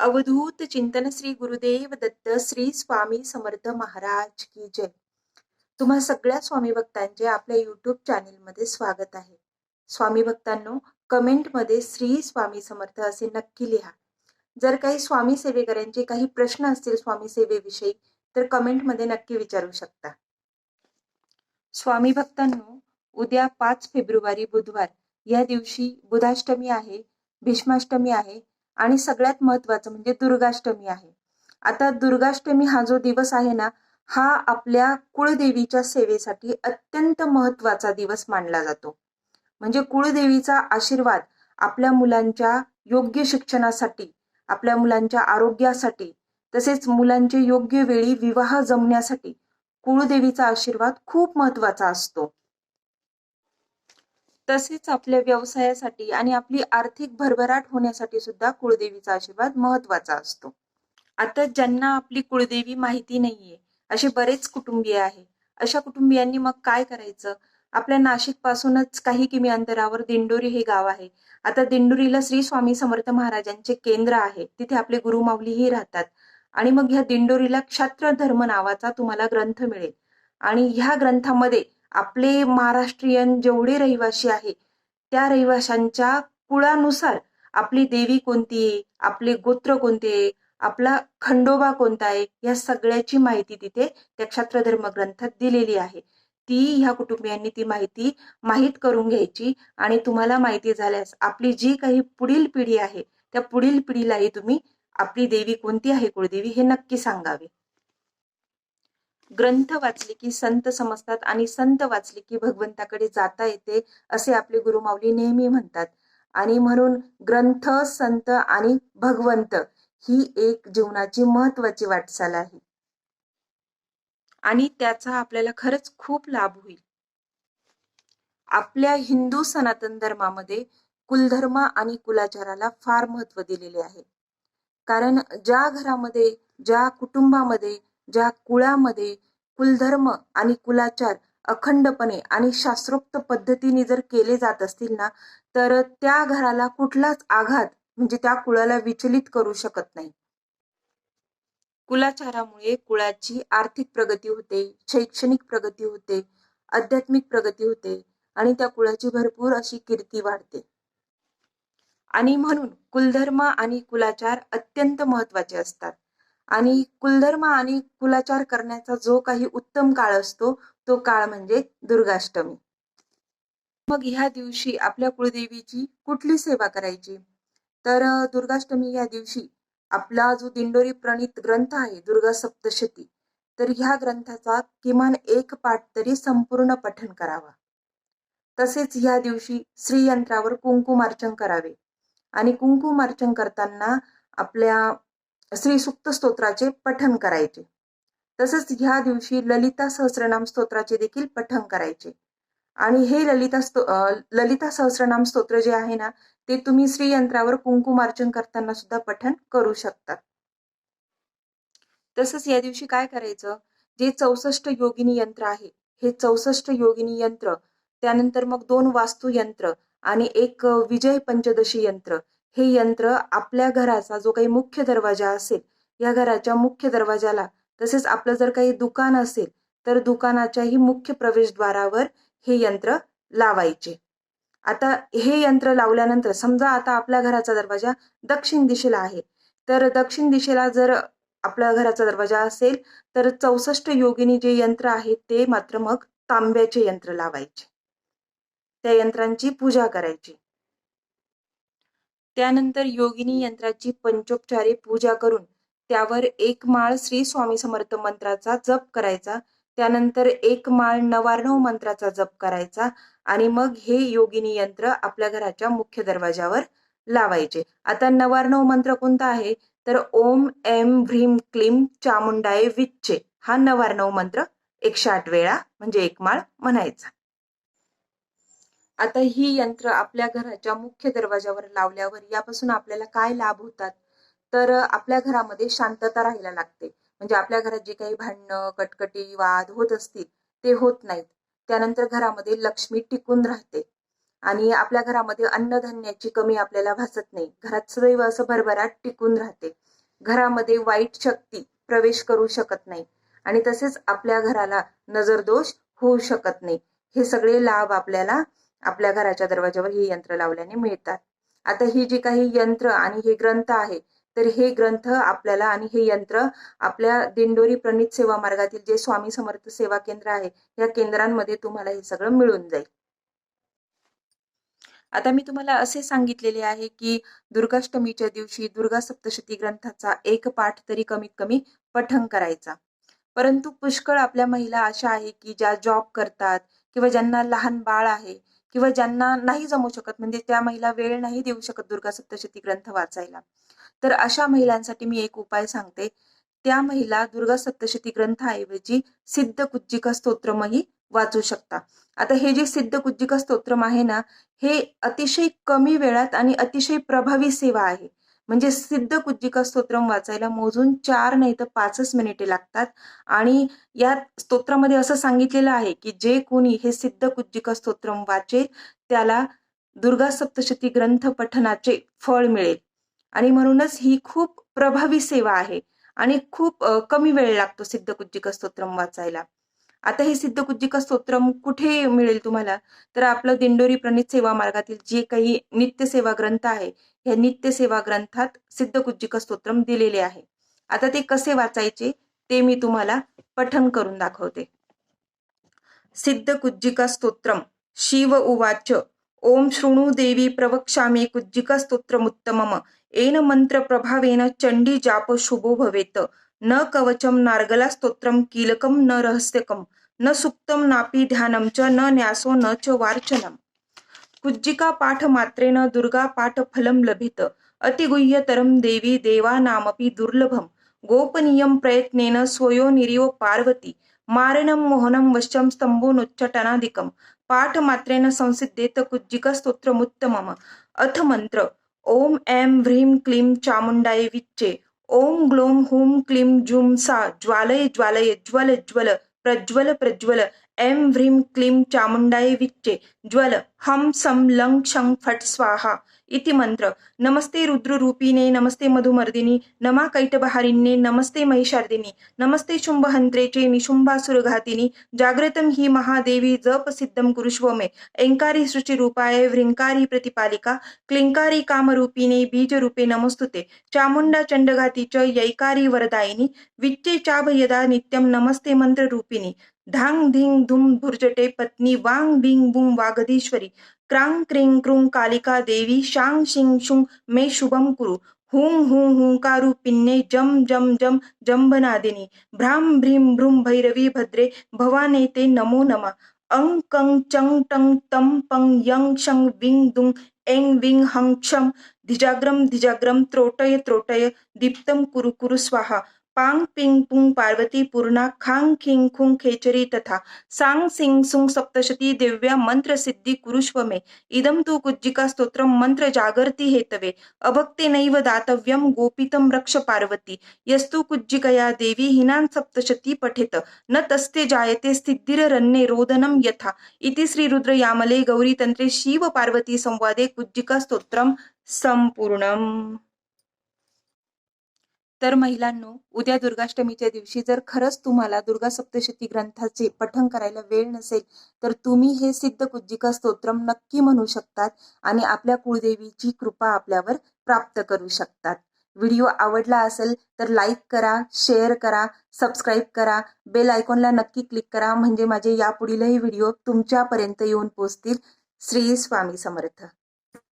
अवधूत चिंतन श्री गुरुदेव दत्त श्री स्वामी समर्थ महाराज की जय. तुम्हा सगळ्या स्वामी भक्तांचे आपल्या युट्यूब चॅनेलमध्ये स्वागत आहे. स्वामी भक्तांनो कमेंटमध्ये श्री स्वामी समर्थ असे नक्की लिहा. जर काही स्वामी सेवेकरांचे काही प्रश्न असतील स्वामी सेवेविषयी तर कमेंटमध्ये नक्की विचारू शकता. स्वामी भक्तांनो उद्या पाच फेब्रुवारी बुधवार या दिवशी बुधाष्टमी आहे भीष्माष्टमी आहे आणि सगळ्यात महत्वाचं म्हणजे दुर्गाष्टमी आहे. आता दुर्गाष्टमी हा जो दिवस आहे ना हा आपल्या कुळदेवीच्या सेवेसाठी अत्यंत महत्त्वाचा दिवस मानला जातो. म्हणजे कुळदेवीचा आशीर्वाद आपल्या मुलांच्या योग्य शिक्षणासाठी आपल्या मुलांच्या आरोग्यासाठी तसेच मुलांचे योग्य वेळी विवाह जमण्यासाठी कुळदेवीचा आशीर्वाद खूप महत्त्वाचा असतो. तसेच आपल्या व्यवसायासाठी आणि आपली आर्थिक भरभराट होण्यासाठी सुद्धा कुळदेवीचा आशीर्वाद महत्त्वाचा असतो. आता ज्यांना आपली कुळदेवी माहिती नाहीये असे बरेच कुटुंबीय आहे. अशा कुटुंबियांनी मग काय करायचं? आपल्या नाशिक पासूनच काही किमी अंतरावर दिंडोरी हे गाव आहे. आता दिंडोरीला श्री स्वामी समर्थ महाराजांचे केंद्र आहे. तिथे आपले गुरुमाऊलीही राहतात. आणि मग ह्या दिंडोरीला क्षात्र धर्म नावाचा तुम्हाला ग्रंथ मिळेल. आणि ह्या ग्रंथामध्ये आपले महाराष्ट्रीयन जेवढे रहिवासी आहे त्या रहिवाशांच्या कुळानुसार आपली देवी कोणती आपले गोत्र कोणते आपला खंडोबा कोणता आहे या सगळ्याची माहिती तिथे त्या क्षात्रधर्म ग्रंथात दिलेली आहे. ती ह्या कुटुंबियांनी ती माहिती माहीत करून घ्यायची आणि तुम्हाला माहिती झाल्यास आपली जी काही पुढील पिढी आहे त्या पुढील पिढीलाही तुम्ही आपली देवी कोणती आहे कुळदेवी हे नक्की सांगावे. ग्रंथ वाचले की संत समजतात आणि संत वाचले की भगवंताकडे जाता येते असे आपले गुरुमाऊली नेहमी म्हणतात. आणि म्हणून ग्रंथ संत आणि भगवंत ही एक जीवनाची महत्वाची वाटचाल आहे. आणि त्याचा आपल्याला खरंच खूप लाभ होईल. आपल्या हिंदू सनातन धर्मामध्ये कुलधर्म आणि कुलाचाराला फार महत्त्व दिलेले आहे. कारण ज्या घरामध्ये ज्या कुटुंबामध्ये ज्या कुळामध्ये कुलधर्म आणि कुलाचार अखंडपणे आणि शास्त्रोक्त पद्धतीने जर केले जात असतील ना तर त्या घराला कुठलाच आघात म्हणजे त्या कुळाला विचलित करू शकत नाही. कुलाचारामुळे कुळाची आर्थिक प्रगती होते शैक्षणिक प्रगती होते आध्यात्मिक प्रगती होते आणि त्या कुळाची भरपूर अशी कीर्ती वाढते. आणि म्हणून कुलधर्म आणि कुलाचार अत्यंत महत्त्वाचे असतात. आणि कुलधर्म आणि कुलाचार करण्याचा जो काही उत्तम काळ असतो तो काळ म्हणजे दुर्गाष्टमी. मग ह्या दिवशी आपल्या कुळदेवीची कुठली सेवा करायची? तर दुर्गाष्टमी या दिवशी आपला जो दिंडोरी प्रणित ग्रंथ आहे दुर्गा सप्तशती तर ह्या ग्रंथाचा किमान एक पाठ तरी संपूर्ण पठण करावा. तसेच ह्या दिवशी श्रीयंत्रावर कुंकुमार्चन करावे. आणि कुंकुमार्चन करताना आपल्या श्रीसुक्त स्तोत्राचे पठन करायचे. तसेच ह्या दिवशी ललिता सहस्रनाम स्तोत्राचे देखील पठन करायचे. आणि हे ललिता स्तो ललिता सहस्रनाम स्तोत्र जे आहे ना ते तुम्ही श्रीयंत्रावर कुंकुमार्चन करताना सुद्धा पठन करू शकता तसंच या दिवशी काय करायचं जे चौसष्ट योगिनी यंत्र आहे हे चौसष्ट योगिनी यंत्र त्यानंतर मग दोन वास्तू यंत्र आणि एक विजय पंचदशी यंत्र हे यंत्र आपल्या घराचा जो काही मुख्य दरवाजा असेल या घराच्या मुख्य दरवाजाला तसेच आपलं जर काही दुकान असेल तर दुकानाच्याही मुख्य प्रवेशद्वारावर हे यंत्र लावायचे. आता हे यंत्र लावल्यानंतर समजा आता आपल्या घराचा दरवाजा दक्षिण दिशेला आहे तर दक्षिण दिशेला जर आपल्या घराचा दरवाजा असेल तर चौसष्ट योगिनी जे यंत्र आहे ते मात्र मग तांब्याचे यंत्र लावायचे. त्या यंत्रांची पूजा करायची. त्यानंतर योगिनी यंत्राची पंचोपचारे पूजा करून त्यावर एक माळ श्री स्वामी समर्थ मंत्राचा जप करायचा. त्यानंतर एक माळ नवार्णव मंत्राचा जप करायचा आणि मग हे योगिनी यंत्र आपल्या घराच्या मुख्य दरवाजावर लावायचे. आता नवार्णव मंत्र कोणता आहे? तर ओम एम भ्रीम क्लीम चामुंडाय विच्चे हा नवार्णव मंत्र एकशे आठ वेळा म्हणजे एक माळ म्हणायचा. आता ही यंत्र आपल्या घराच्या मुख्य दरवाजावर लावल्यावर यापासून आपल्याला काय लाभ होतात? तर आपल्या घरामध्ये शांतता राहायला लागते. म्हणजे आपल्या घरात जे काही भांडणं कटकटी वाद होत असतील ते होत नाहीत. त्यानंतर घरामध्ये लक्ष्मी टिकून राहते. आणि आपल्या घरामध्ये अन्नधान्याची कमी आपल्याला भासत नाही. घरात सदैव असं भरभराट टिकून राहते. घरामध्ये वाईट शक्ती प्रवेश करू शकत नाही. आणि तसेच आपल्या घराला नजरदोष होऊ शकत नाही. हे सगळे लाभ आपल्याला आपल्या घराच्या दरवाज्यावर हे यंत्र लावल्याने मिळतात. आता ही जी काही यंत्र आणि हे ग्रंथ आहे तर हे ग्रंथ आपल्याला आणि हे यंत्र आपल्या दिंडोरी प्रणित सेवा मार्गातील जे स्वामी समर्थ सेवा केंद्र आहे या केंद्रांमध्ये तुम्हाला हे सगळं मिळून जाईल. आता मी तुम्हाला असे सांगितलेले आहे की दुर्गाष्टमीच्या दिवशी दुर्गा सप्तशती ग्रंथाचा एक पाठ तरी कमीत कमी पठण करायचा. परंतु पुष्कळ आपल्या महिला अशा आहे की ज्या जॉब करतात किंवा ज्यांना लहान बाळ आहे किंवा ज्यांना नाही जमू शकत म्हणजे त्या महिला वेळ नाही देऊ शकत दुर्गा सप्तशती ग्रंथ वाचायला. तर अशा महिलांसाठी मी एक उपाय सांगते. त्या महिला दुर्गा सप्तशती ग्रंथाऐवजी सिद्ध कुज्जिका स्तोत्रमही वाचू शकता. आता हे जे सिद्ध कुज्जिका स्तोत्रम आहे ना हे अतिशय कमी वेळात आणि अतिशय प्रभावी सेवा आहे. म्हणजे सिद्ध कुज्जिका स्तोत्रम वाचायला मोजून चार नाही तर पाचच मिनिटे लागतात. आणि या स्तोत्रामध्ये असं सांगितलेलं आहे की जे कोणी हे सिद्ध कुज्जिका स्तोत्रम वाचेल त्याला दुर्गा सप्तशती ग्रंथ पठनाचे फळ मिळेल. आणि म्हणूनच ही खूप प्रभावी सेवा आहे आणि खूप कमी वेळ लागतो सिद्ध कुज्जिका स्तोत्रम वाचायला. आता हे सिद्ध कुज्जिका स्तोत्रम कुठे मिळेल तुम्हाला? तर आपलं दिंडोरी प्रणित सेवा मार्गातील जे काही नित्य सेवा ग्रंथ आहे या नित्य सेवा ग्रंथात सिद्ध कुज्जिका स्तोत्रम दिलेले आहे. आता ते कसे वाचायचे ते मी तुम्हाला पठन करून दाखवते. सिद्ध कुज्जिका स्तोत्रम शिव उवाच ओम शृणु देवी प्रवक्षामी कुज्जिका स्तोत्रमुत्तमम एन मंत्र प्रभावेन चंडी जाप शुभो भवेत न कवचम नार्गला स्तोत्रम कीलकम न रहस्यकम न सुक्तम नापी ध्यानम च न न्यासो न च वार्चनम। कुज्जिका पाठ मात्रेन दुर्गा पाठ फलम लभित अतिगुह्यतरम देवी देवानामपि दुर्लभम। गोपनीयम प्रयत्नेन स्वयो निरीव पार्वती मारणम मोहनम वश्यम स्तंभोनुच्चटनादिकम पाठ मात्रेन संसिद्धेत कुज्जिका स्तोत्रमुत्तमम। अथ मंत्र ओम ऐं ह्रीं क्लीं चामुंडाय विच्चे। ओम ग्लोम हुम क्लीं जुम सा ज्वालय ज्वालय ज्वल ज्वल प्रज्वल प्रज्वल ऐं व्रीं क्लीं चामुंडाय विच्चे ज्वल हम सम लं शं फट स्वाहा। इति मंत्र नमस्ते रुद्ररूपिणे नमस्ते मधुमर्दिनी नमा कैटबहारिण्ये नमस्ते महिषार्दिनी नमस्ते शुंभहंत्रेचे निशुंभासुरघातिनी जागृतम ही महादेवी जप सिद्धम कुरुष्व मे ऐंकारी सृष्टिरूपाय व्रिंकारी प्रतिपालिका क्लिंकारी कामरूपिणे बीजरूपे नमस्तुते चामुंडा चंडघाती च यैकारी वरदायिनी विच्चे चाभ यदा नित्यम नमस्ते मंत्ररूपिणी धांग धिंग धुम भुर्जटे पत्नी वांग बिंग बुम वागधीश्वरी क्रांग क्रिंग क्रुंग कालिका देवी शांग शिंग शुंग मे शुभम कुरु। हुं हुं हुंकारू पिन्ने जम जम जम जंबनादिनी भ्राम भ्रीम भ्रूम भैरवी भद्रे भवाने ते नमो नमा। अंग कंग चंग टंग तम पंग यंग शंग विंग दुंग एंग विंग हंग क्षम धिजाग्रम धिजाग्रम त्रोटय त्रोटय। दीप्तम कुरु कुरु स्वाहा। पांग पिंग पुंग पार्वती पूर्णा खांग खिंग खुंग खेचरी तथा सांग सिंग सुंग सप्तशती दिव्या मंत्र सिद्धी कुरुष्व मे इदम तु कुज्जिका स्तोत्र मंत्र जागर्ती हेतवे। अभक्ते नैव दातव्यम गोपितम रक्ष पार्वती। यस्तु कुज्जिकया देवी हिनां सप्तशती पठेत। न तस्ते जायते स्थिद्धिररण्ये रोदनम यथा। इति श्री रुद्र यामले गौरी तंत्रे शिव पार्वती संवादे कुज्जिका स्तोत्रम संपूर्णम तर महिलांनो उद्या दुर्गाष्टमीच्या दिवशी जर खरंच तुम्हाला दुर्गा सप्तशती ग्रंथाचे पठण करायला वेळ नसेल तर तुम्ही हे सिद्ध कुज्जिका स्तोत्रम नक्की म्हणू शकतात आणि आपल्या कुळदेवीची कृपा आपल्यावर प्राप्त करू शकतात. व्हिडिओ आवडला असेल तर लाईक करा शेअर करा सबस्क्राईब करा बेल आयकॉनला नक्की क्लिक करा म्हणजे माझे यापुढीलही व्हिडिओ तुमच्यापर्यंत येऊन पोचतील श्री स्वामी समर्थ.